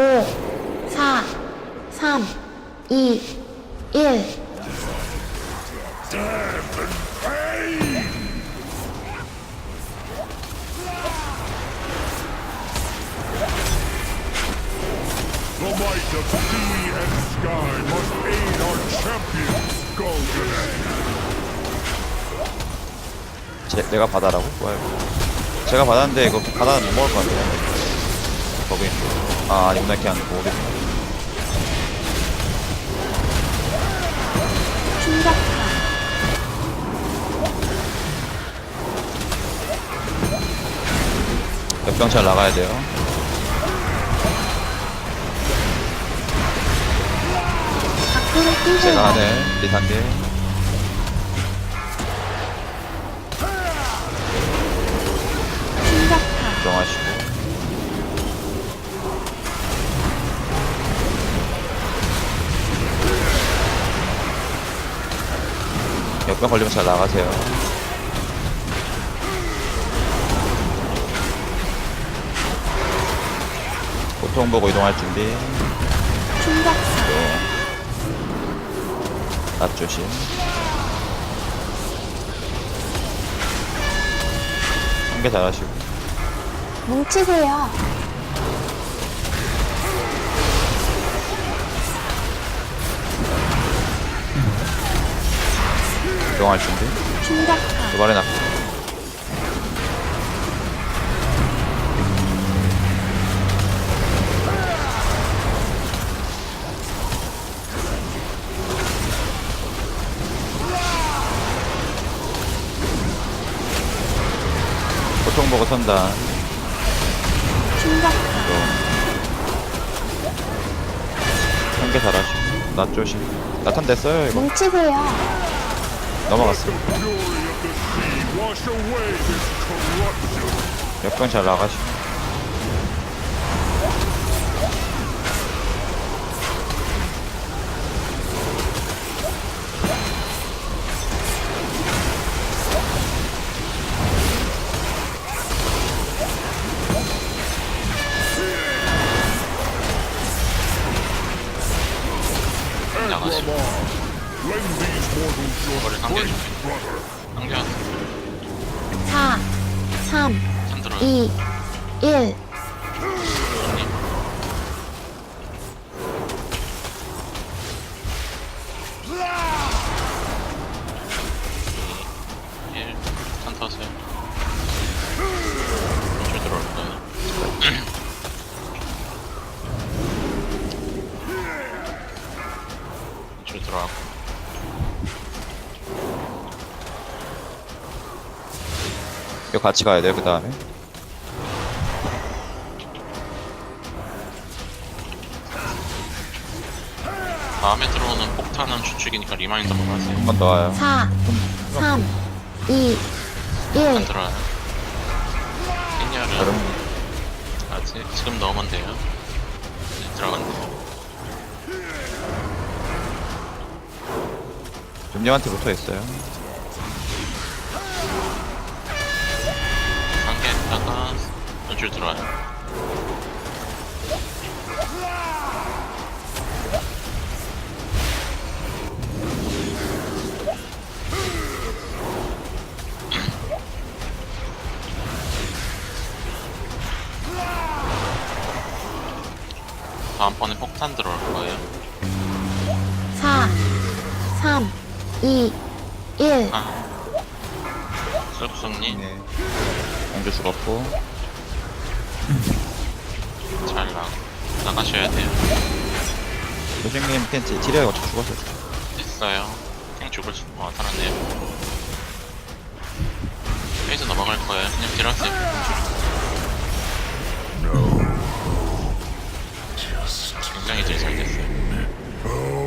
5, 4, 3, 2, 1. The might of sea and sky must aid our champion, Golden 제, 내가 바다라고? 뭐야 제가 바다인데 이거 바다는 못 먹을 것 같아요 거기 아 그냥 모르겠네 충격파. 역병찰 나가야 돼요. 제가 하는 리산딜 역병 걸리면 잘 나가세요 고통 보고 이동할 준비 충격파. 앞 조심 한개 잘하시고 뭉치세요. 이동할 준비? 충격파. 두발에 납 고통 보고 선다. 충격파. 한개 잘하시고. 나 조심. 나탄 됐어요 이거. 뭉치세요. 넘어갔어 corruption. 역병 잘 나가시고 감겨 strength, 이거 같이 가야 돼요 그 다음에. 다음에 들어오는 폭탄은 추측이니까 리마인더로 하세요. 한번더 와요. 4, 3, 2, 안 1. 들어와요? 흰열은 여러분 아직 지금 넣으면 돼요. 네, 들어간대요 좀님한테 붙어 있어요 연출 들어와요 다음번에 폭탄 들어올 거예요. 4, 3, 2, 1. 아. 쑥쑥님? 네. 공주 죽었고 잘 나, 나가셔야 돼요. 조식님 캔치 지뢰가 어차피 죽었어요. 됐어요. 그냥 죽을 수, 어 살았네요. 페이스 넘어갈 거예요. 그냥 딜하세요. 굉장히 딜잘 됐어요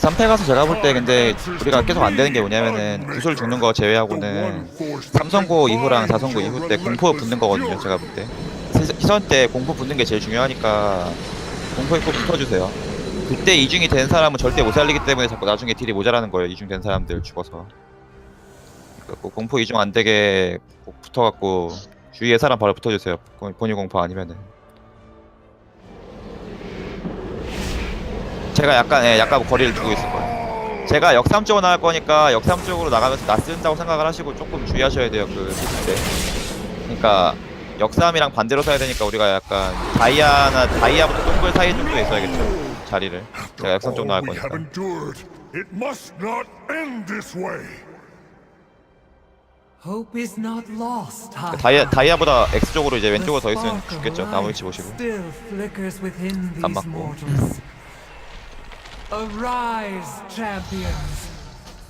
3패 가서 제가 볼 때 근데 우리가 계속 안 되는 게 뭐냐면은 구슬 죽는 거 제외하고는 삼성고 이후랑 사성고 이후 때 공포 붙는 거거든요 제가 볼때 희선 때 공포 붙는 게 제일 중요하니까 공포에 꼭 붙어주세요 그때 이중이 된 사람은 절대 못 살리기 때문에 자꾸 나중에 딜이 모자라는 거예요 이중 된 사람들 죽어서 그 공포 이중 안 되게 꼭 붙어갖고 주위에 사람 바로 붙어주세요. 본- 본인 공포 아니면은. 제가 약간 예, 약간 거리를 두고 있을 거예요. 제가 역삼 쪽으로 나갈 거니까 역삼 쪽으로 나가면서 낯쓴다고 생각을 하시고 조금 주의하셔야 돼요. 그 때. 그러니까 역삼이랑 반대로 서야 되니까 우리가 약간 다이아나 다이아부터 동굴 사이 정도에 있어야겠죠. 자리를. 제가 역삼 쪽 나갈 거니까. endured, it must not end this way. Hope is not lost. 다이아 다이아보다 X 쪽으로 이제 왼쪽으로 더 있으면 죽겠죠. 나무 위치 보시고. 안 맞고. Arise, champions.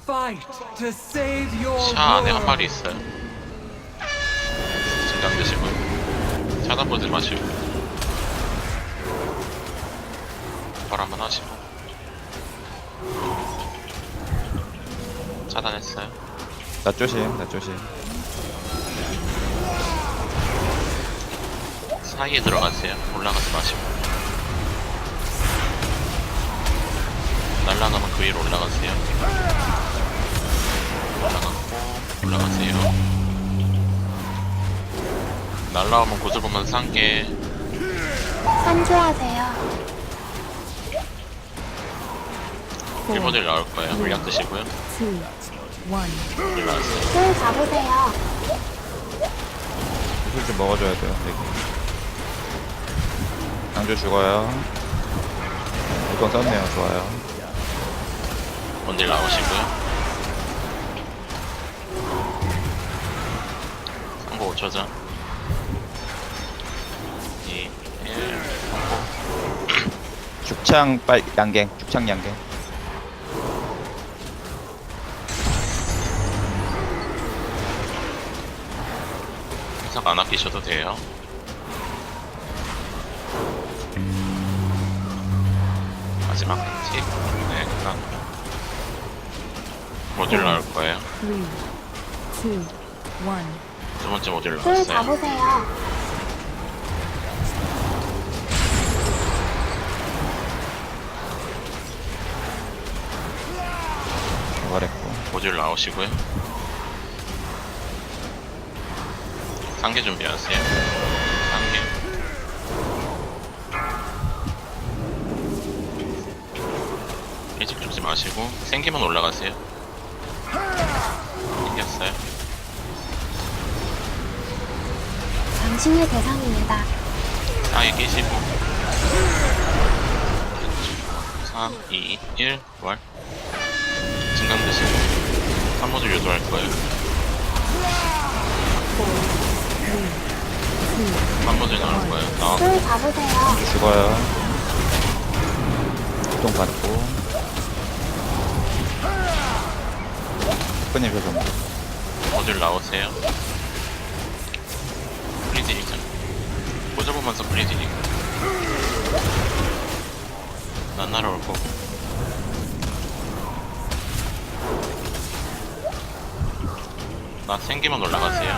Fight to save your 샤 안에 한 world. 마리 있어요. 진강 드시고 쳐다보지 마시고 발 한번 하시고 차단했어요. 나 조심, 나 조심. 사이에 들어가세요. 올라가지 마시고. 날라가면 그 위로 올라가세요. 올라가고 올라가세요. 날라오면 보면서 한 개. 산조하세요. 일본일 나올 거예요. 물약 드시고요. two, one. 올라가세요. 술 잡으세요. 구슬 좀 먹어줘야 돼요. 되게. 양조 죽어요. 이건 썼네요. 좋아요. 원딜 나오시고요. 상고 5초 전. 2, 1. 죽창 빨 양갱, 죽창 양갱. 해석 안 아끼셔도 돼요. 마지막 틱. 네, 끝난. 모듈 나올 거예요. three, two, one. 두 번째 모듈 술 나왔어요. 잡으세요. 도발했고. 모듈 나오시고요. 상계 준비하세요. 상계. 일찍 죽지 마시고 생기면 올라가세요. 생겼어요. 당신의 대상입니다. 상에 끼시고 3, 2, 1, 월 증강 드시고 3모듈 유도할 거예요 3모듈 나올 거예요 나와 술 잡으세요. 죽어요. 고통 받고. 끝님 표정. 모듈 나오세요? 프리딜이죠. 보자보면서 프리딜이고. 난 날아올 거고 나 생기만 올라가세요.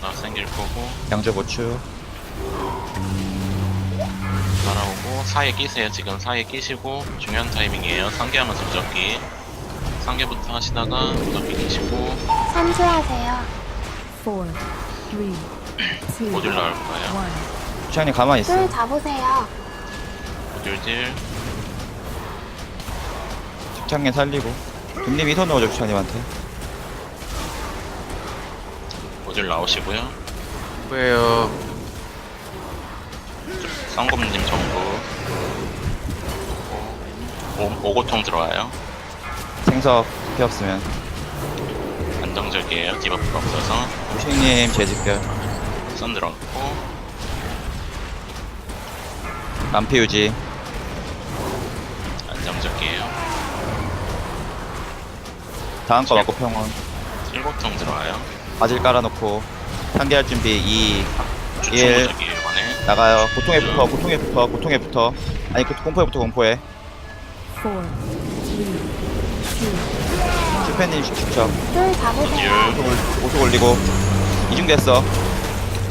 나 생길 거고. 양조 보충. 날아오고. 사이에 끼세요 지금. 사이에 끼시고. 중요한 타이밍이에요. 상계하면서 무적기 상계부터 하시다가 무적기 끼시고 산조하세요. four, three, two, 모듈 나올 거예요 one. 추장님 가만히 있어. 술 잡으세요. 모듈딜 추장님 살리고. 금님 이손 넣어줘 추장님한테. 모듈 나오시고요 왜요? 쌍검님 전부 오, 오고통 들어와요 생석 피 없으면. 안정적이에요 디버프가 없어서 우식님 재집결. 선 들어갔고 만피 유지. 안정적이에요 다음 거 맞고 평온. 일곱통 들어와요 바질 깔아놓고. 상대할 준비 2, 일. 이번에 나가요. 고통에 붙어, 고통에 붙어, 고통에 붙어. 아니, 고- 공포에 붙어, 공포에. Four, three, 잡으세요. 모듈 오속 올리고. 이중 됐어.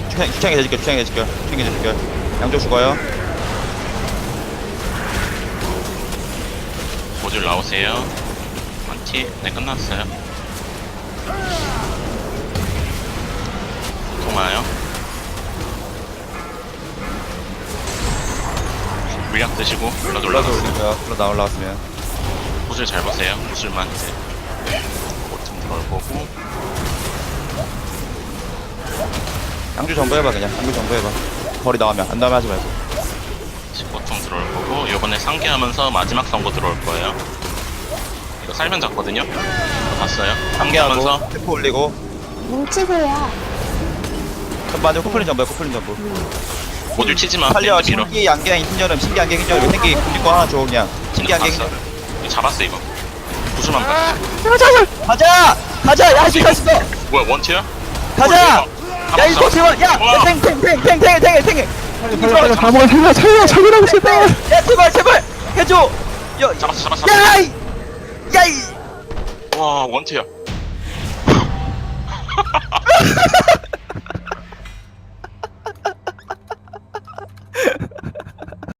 추창, 추창에 대줄게, 추창에 대줄게, 추창에 대줄게. 양조 죽어요. 모듈 나오세요 티. 네, 끝났어요. 통화요. 물약 드시고 올라갔어요. 올리고요. 블러 나 올라왔으면. 구슬 잘 보세요. 구슬만 이제 보통 들어올 거고 양주 전부 해봐 그냥. 양주 전부 해봐. 거리 나가면 안 나가면 하지 말고. 보통 들어올 거고 요번에 상계하면서 마지막 선거 들어올 거예요. 이거 살면 잡거든요. 이거 봤어요. 상계하면서 상계하고 태포 올리고. 뭉치세요. 전반에 코플린 전부야 코플린 전부. 모듈 치지마. 살려 밀어. 신기 안경 인신여름 신기 안경 인신여름 생기 그리고 하나 줘 그냥. 신기 안경 봤어. 인신여름. 잡았어 이거. 구슬만 아, 자자 가자! 가자! 야 시간 있어. 뭐야 원티야? 가자! 어, 야 아, 이거 제발 야탱탱탱탱탱탱탱탱. 빨리 바보가 살려 살려 살려라고 야 제발. 제발 해줘. 야 잡았어 잡았어 야이 야이. 와 원티야.